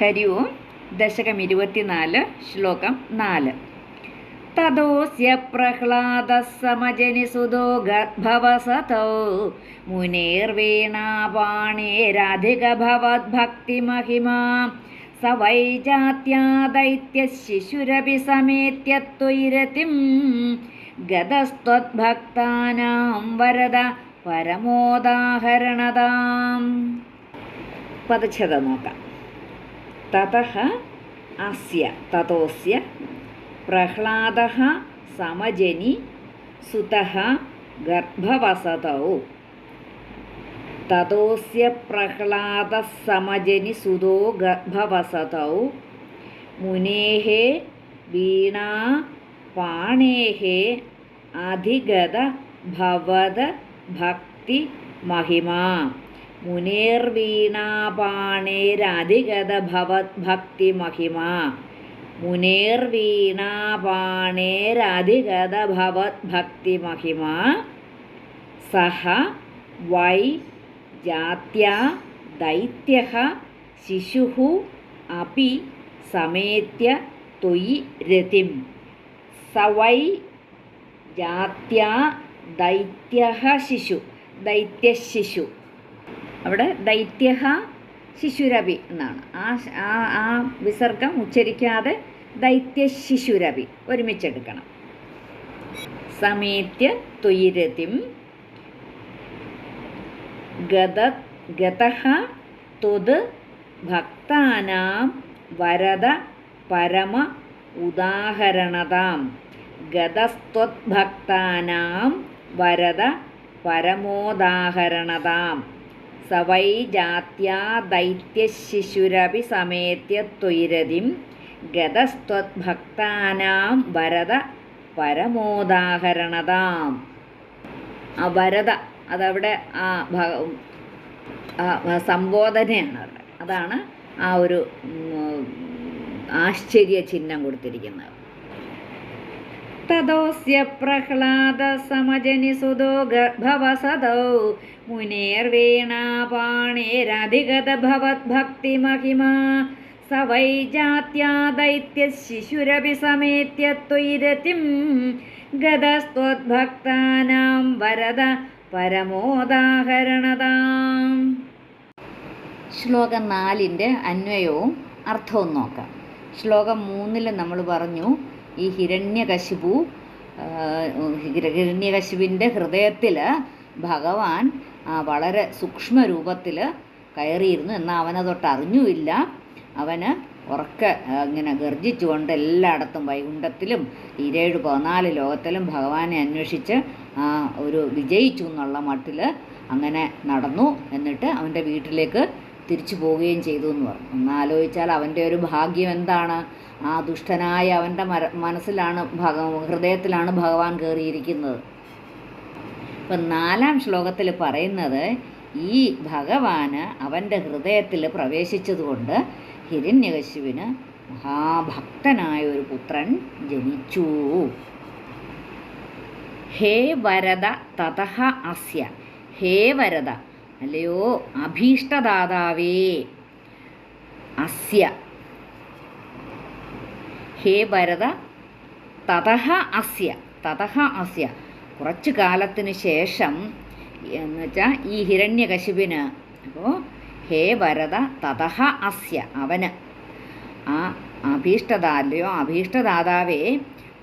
ഹരി ഓം ദശകം ഇരുപത്തിനാല് ശ്ലോകം നാല് തദോസ്യ പ്രഹ്ലാദസമജനിസുതോ ഗർഭവസതോ മുനേർവീണാപാണേരധികഭവദ്ഭക്തിമഹിമാ स वैजात्यादैत्यशिशुरपि समेत्य त्वयिरतिं गतस्त्वद्भक्तानां वरद പരമോദാഹരണതാം പദച്ഛത നോക്കാം തതഃ അസ്യ തതോസ്യ പ്രഹ്ലാദ സമജനി സുതഃ ഗർഭവസതൗ തതോസ്യ പ്രഹ്ലാദ സമജനി സുതോ ഗർഭവസതൗ മുനേः വീണാ മുനേർവീണാപാണേരധിഗതഭവത്ഭക്തിമഹിമാ അധിഗത ഭവത ഭക്തി മഹിമാ. മുനേർവീണാപാണേരധിഗത ഭവദ്ഭക്തി മഹിമാ മുനേർവീണാപാണേരധിഗത ഭവദ്ഭക്തി മഹിമാ. സഹ വൈ ജാത്യാ ദൈത്യ ശിശു അപി സമേത്യ ത്വയി രതിം. സ വൈ ജാത്യാ ദൈത്യ ശിശു ദൈത്യശിശു. അവിടെ ദൈത്യഹ ശിശുരവി എന്നാണ്. ആ ആ വിസർഗം ഉച്ചരിക്കാതെ ദൈത്യ ശിശുരവി ഒരുമിച്ചെടുക്കണം. സമേത്യ ത്വയിരതിം ഗത ഗതഹ ത്വത് ഭക്താനാം വരദ പരമ ഉദാഹരണതാം. ഗതസ്ത്വദ്ഭക്താനാം വരദ പരമോദാഹരണതാം. സ വൈ ജാത്യാ ദൈത്യശിശുരപി സമേത്യ ത്വരതിം ഗതസ്ത്വദ്ഭക്താനാം വരദ പരമോദാഹരണതാം ആ വരദ അതവിടെ ആ സംബോധനയാണ് അവിടെ. അതാണ് ആ ഒരു ആശ്ചര്യ ചിഹ്നം കൊടുത്തിരിക്കുന്നത്. സമജനിസുതോ ഗർഭവസതോ മുനേർവേണാപാണേരധിഗത ഭവദ്ഭക്തിമഹിമാ സ വൈ ജാത്യാ ദൈത്യശിശുരപി സമേത്യ ത്വരതിം ഗതസ്ത്വദ്ഭക്താനാം വരദ പരമോദാഹരണതാം ശ്ലോകം നാലിന്റെ അന്വയവും അർത്ഥവും നോക്കാം. ശ്ലോകം മൂന്നിൽ നമ്മൾ പറഞ്ഞു ഈ ഹിരണ്യകശിപു ഹിരണ്യകശിപിന്റെ ഹൃദയത്തിൽ ഭഗവാൻ വളരെ സൂക്ഷ്മ രൂപത്തിൽ കയറിയിരുന്നു എന്നാൽ അവനതൊട്ട് അറിഞ്ഞുമില്ല. അവന് ഉറക്ക ഇങ്ങനെ ഗർജിച്ചുകൊണ്ട് എല്ലായിടത്തും വൈകുണ്ഠത്തിലും ഇരേഴ് പതിനാല് ലോകത്തിലും ഭഗവാനെ അന്വേഷിച്ച് ഒരു വിജയിച്ചു എന്നുള്ള മട്ടിൽ അങ്ങനെ നടന്നു. എന്നിട്ട് അവന്റെ വീട്ടിലേക്ക് തിരിച്ചു പോവുകയും ചെയ്തു എന്ന് പറഞ്ഞു. ഒന്ന് ആലോചിച്ചാൽ അവന്റെ ഒരു ഭാഗ്യം എന്താണ്? ആ ദുഷ്ടനായ അവന്റെ മര മനസ്സിലാണ് ഭഗ ഹൃദയത്തിലാണ് ഭഗവാൻ കയറിയിരിക്കുന്നത്. ഇപ്പം നാലാം ശ്ലോകത്തിൽ പറയുന്നത് ഈ ഭഗവാന് അവന്റെ ഹൃദയത്തിൽ പ്രവേശിച്ചതുകൊണ്ട് ഹിരണ്യകശുവിന് മഹാഭക്തനായ ഒരു പുത്രൻ ജനിച്ചു. ഹേ വരദ തതഹ അസ്യ. ഹേ വരദ അല്ലയോ? അഭീഷ്ടദാതാവേ. അസ്യ. ഹേ ഭരത തതഹ അസ്യ. തതഹ അസ്യ. കുറച്ചു കാലത്തിന് ശേഷം എന്ന് വെച്ചാൽ ഈ ഹിരണ്യകശിപിന്. അപ്പോൾ ഹേ ഭരത തതഹ അസ്യ അവന്. ആ അഭീഷ്ടദാലയോ അഭീഷ്ടദാതാവേ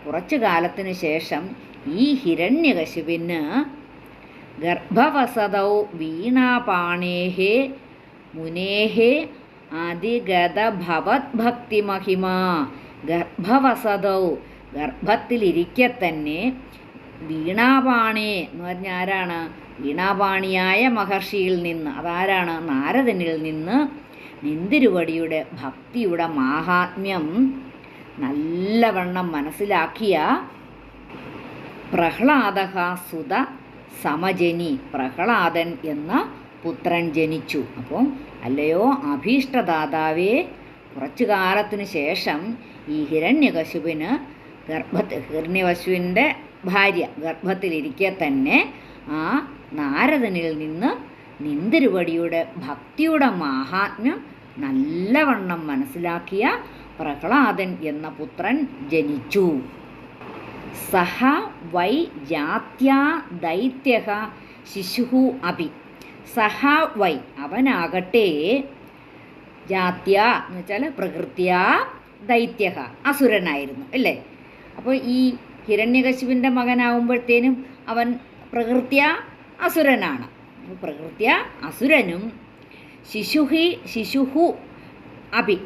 കുറച്ചു കാലത്തിന് ശേഷം ഈ ഹിരണ്യകശിപിന് ഗർഭവസതൗ വീണാപാണേ മുനേ അതിഗതഭവത്ഭക്തിമഹിമ ഗർഭവസതോ ഗർഭത്തിലിരിക്കെ തന്നെ വീണാപാണേ എന്ന് പറഞ്ഞാൽ ആരാണ്? വീണാപാണിയായ മഹർഷിയിൽ നിന്ന് അതാരാണ്? നാരദനിൽ നിന്ന് നിന്തിരുവടിയുടെ ഭക്തിയുടെ മാഹാത്മ്യം നല്ലവണ്ണം മനസ്സിലാക്കിയ പ്രഹ്ലാദ സുത സമജനി പ്രഹ്ലാദൻ എന്ന പുത്രൻ ജനിച്ചു. അപ്പം അല്ലയോ അഭീഷ്ടദാതാവേ കുറച്ചു കാലത്തിന് ശേഷം ഈ ഹിരണ്യകശുവിന് ഗർഭത്തിൽ ഹിരണ്യകശുവിന്റെ ഭാര്യ ഗർഭത്തിലിരിക്കെ തന്നെ ആ നാരദനിൽ നിന്ന് നിന്തിരുവടിയുടെ ഭക്തിയുടെ മാഹാത്മ്യം നല്ലവണ്ണം മനസ്സിലാക്കിയ പ്രഹ്ലാദൻ എന്ന പുത്രൻ ജനിച്ചു. സഹ വൈ ജാത്യാ ദൈത്യ ശിശു അഭി. സഹ വൈ അവനാകട്ടെ ജാത്യ എന്ന് വെച്ചാൽ പ്രകൃത്യ ദൈത്യ അസുരനായിരുന്നു അല്ലേ? അപ്പോൾ ഈ ഹിരണ്യകശിപിന്റെ മകനാവുമ്പോഴത്തേനും അവൻ പ്രകൃത്യ അസുരനാണ്. പ്രകൃത്യ അസുരനും ശിശുഹി ശിശുഹു അഭി.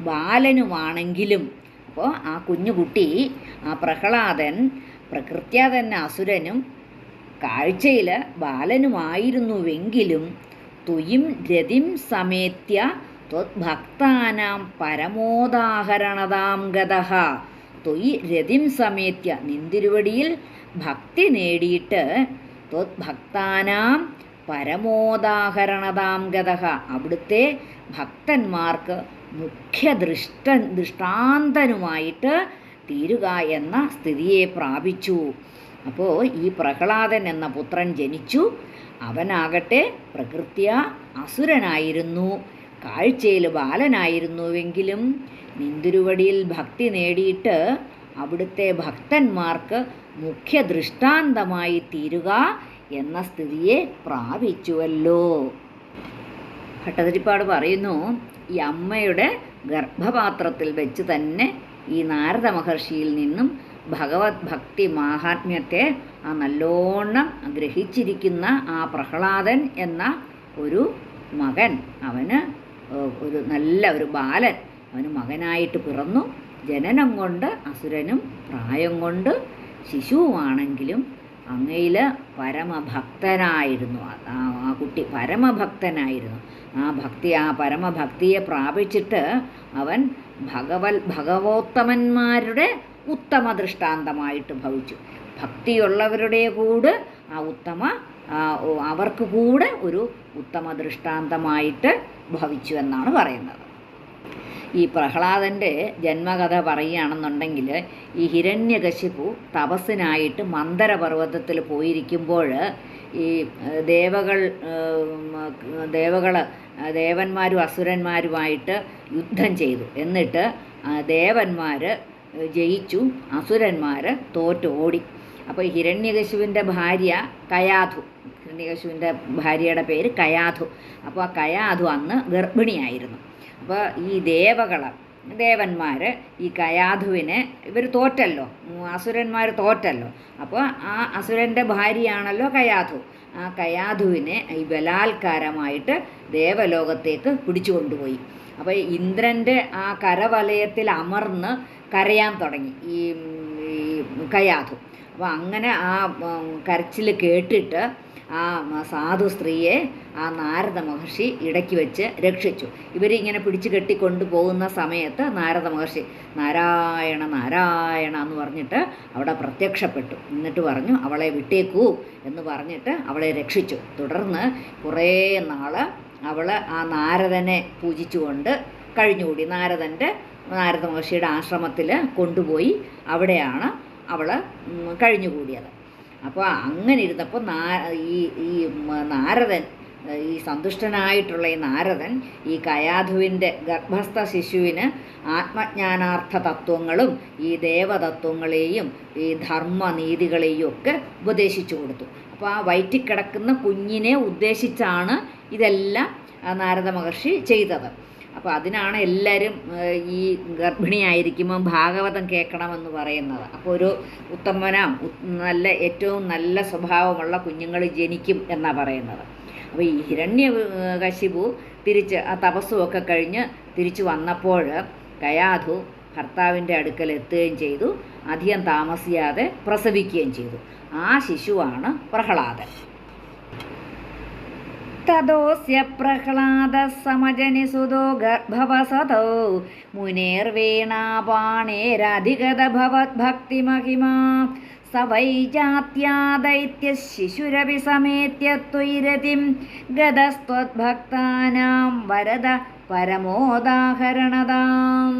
ബാലനുമാണെങ്കിലും അപ്പോൾ ആ കുഞ്ഞുകുട്ടി ആ പ്രഹ്ലാദൻ പ്രകൃത്യാ തന്നെ അസുരനും കാഴ്ചയിൽ ബാലനുമായിരുന്നുവെങ്കിലും തുയിം രതിം സമേത്യ ത്വദ്ഭക്താനാം പരമോദാഹരണതാം ഗതഹ. തൊയ് രതിം സമേത്യ നിന്തിരുവടിയിൽ ഭക്തി നേടിയിട്ട് ത്വദ്ഭക്താനാം പരമോദാഹരണതാം ഗതഹ. അവിടുത്തെ ഭക്തന്മാർക്ക് മുഖ്യ ദൃഷ്ട ദൃഷ്ടാന്തനുമായിട്ട് തീരുക എന്ന സ്ഥിതിയെ പ്രാപിച്ചു. അപ്പോൾ ഈ പ്രഹ്ലാദൻ എന്ന പുത്രൻ ജനിച്ചു. അവനാകട്ടെ പ്രകൃത്യ അസുരനായിരുന്നു. കാഴ്ചയിൽ ബാലനായിരുന്നുവെങ്കിലും നിന്തിരുവടിയിൽ ഭക്തി നേടിയിട്ട് അവിടുത്തെ ഭക്തന്മാർക്ക് മുഖ്യ ദൃഷ്ടാന്തമായി തീരുക എന്ന സ്ഥിതിയെ പ്രാപിച്ചുവല്ലോ. ഭട്ടതിരിപ്പാട് പറയുന്നു ഈ അമ്മയുടെ ഗർഭപാത്രത്തിൽ വെച്ച് തന്നെ ഈ നാരദ മഹർഷിയിൽ നിന്നും ഭഗവത് ഭക്തി മാഹാത്മ്യത്തെ ആ നല്ലോണം ഗ്രഹിച്ചിരിക്കുന്ന ആ പ്രഹ്ലാദൻ എന്ന ഒരു മകൻ അവന് ഒരു നല്ല ഒരു ബാലൻ അവന് മകനായിട്ട് പിറന്നു. ജനനം കൊണ്ട് അസുരനും പ്രായം കൊണ്ട് ശിശുവുമാണെങ്കിലും അങ്ങയിൽ പരമഭക്തനായിരുന്നു. ആ- കുട്ടി പരമഭക്തനായിരുന്നു. ആ ഭക്തി ആ പരമഭക്തിയെ പ്രാപിച്ചിട്ട് അവൻ ഭഗവൽ ഭഗവോത്തമന്മാരുടെ ഉത്തമ ദൃഷ്ടാന്തമായിട്ട് ഭവിച്ചു. ഭക്തിയുള്ളവരുടെ കൂടെ ആ ഉത്തമ അവർക്ക് കൂടെ ഒരു ഉത്തമ ദൃഷ്ടാന്തമായിട്ട് ഭവിച്ചു എന്നാണ് പറയുന്നത്. ഈ പ്രഹ്ലാദന്റെ ജന്മകഥ പറയുകയാണെന്നുണ്ടെങ്കിൽ ഈ ഹിരണ്യകശിപു തപസ്സിനായിട്ട് മന്ദരപർവതത്തിൽ പോയിരിക്കുമ്പോൾ ഈ ദേവകൾ ദേവകൾ ദേവന്മാരും അസുരന്മാരുമായിട്ട് യുദ്ധം ചെയ്തു. എന്നിട്ട് ദേവന്മാർ ജയിച്ചു. അസുരന്മാർ തോറ്റ് ഓടി അപ്പോൾ ഹിരണ്യകശുവിന്റെ ഭാര്യ കയാധു. ഹിരണ്യകശുവിന്റെ ഭാര്യയുടെ പേര് കയാധു. അപ്പോൾ ആ കയാധു അന്ന് ഗർഭിണിയായിരുന്നു. അപ്പോൾ ഈ ദേവകൾ ദേവന്മാർ ഈ കയാധുവിനെ ഇവർ തോറ്റല്ലോ. അസുരന്മാർ തോറ്റല്ലോ. അപ്പോൾ ആ അസുരന്റെ ഭാര്യയാണല്ലോ കയാധു. ആ കയാധുവിനെ ഈ ബലാത്കാരമായിട്ട് ദേവലോകത്തേക്ക് പിടിച്ചു കൊണ്ടുപോയി. അപ്പോൾ ഇന്ദ്രന്റെ ആ കരവലയത്തിൽ അമർന്ന് കരയാൻ തുടങ്ങി ഈ ഈ കയാധു. അപ്പോൾ അങ്ങനെ ആ കരച്ചിൽ കേട്ടിട്ട് ആ സാധു സ്ത്രീയെ ആ നാരദ മഹർഷി ഇടയ്ക്ക് വെച്ച് രക്ഷിച്ചു. ഇവരിങ്ങനെ പിടിച്ചു കെട്ടിക്കൊണ്ട് പോകുന്ന സമയത്ത് നാരദ മഹർഷി നാരായണ നാരായണ എന്ന് പറഞ്ഞിട്ട് അവിടെ പ്രത്യക്ഷപ്പെട്ടു. എന്നിട്ട് പറഞ്ഞു അവളെ വിട്ടേക്കൂ എന്ന് പറഞ്ഞിട്ട് അവളെ രക്ഷിച്ചു. തുടർന്ന് കുറേ നാൾ അവൾ ആ നാരദനെ പൂജിച്ചുകൊണ്ട് കഴിഞ്ഞുകൂടി. നാരദന്റെ നാരദ മഹർഷിയുടെ ആശ്രമത്തിൽ കൊണ്ടുപോയി അവിടെയാണ് അവൾ കഴിഞ്ഞുകൂടിയത്. അപ്പോൾ അങ്ങനെ ഇരുന്നപ്പോൾ നാ ഈ ഈ നാരദൻ ഈ സന്തുഷ്ടനായിട്ടുള്ള ഈ നാരദൻ ഈ കയാധുവിന്റെ ഗർഭസ്ഥ ശിശുവിന് ആത്മജ്ഞാനാർത്ഥ തത്വങ്ങളും ഈ ദേവതത്വങ്ങളെയും ഈ ധർമ്മനീതികളെയും ഒക്കെ ഉപദേശിച്ചു കൊടുത്തു. അപ്പോൾ ആ വയറ്റിക്കിടക്കുന്ന കുഞ്ഞിനെ ഉദ്ദേശിച്ചാണ് ഇതെല്ലാം നാരദ മഹർഷി ചെയ്തത്. അപ്പോൾ അതിനാണ് എല്ലാവരും ഈ ഗർഭിണിയായിരിക്കുമ്പം ഭാഗവതം കേൾക്കണമെന്ന് പറയുന്നത്. അപ്പോൾ ഒരു ഉത്തമനാം നല്ല ഏറ്റവും നല്ല സ്വഭാവമുള്ള കുഞ്ഞുങ്ങൾ ജനിക്കും എന്നാണ് പറയുന്നത്. അപ്പോൾ ഈ ഹിരണ്യ കശിപു തിരിച്ച് ആ തപസ്സുമൊക്കെ കഴിഞ്ഞ് തിരിച്ചു വന്നപ്പോൾ കയാധു ഭർത്താവിന്റെ അടുക്കൽ എത്തുകയും ചെയ്തു. അധികം താമസിയാതെ പ്രസവിക്കുകയും ചെയ്തു. ആ ശിശുവാണ് പ്രഹ്ലാദൻ. തദോസ്യ പ്രഹ്ലാദ സമജനിസുതോ ഗർഭവസതോ മുനേർവേണാപാണേരധിഗത ഭവദ്ഭക്തിമഹിമാ സ വൈ ജാത്യാ ദൈത്യ ശിശുരപി സമേത്യ ത്വൈരതിം ഗതസ്ത്വദ്ഭക്താനാം വരദ പരമോദാഹരണതാം.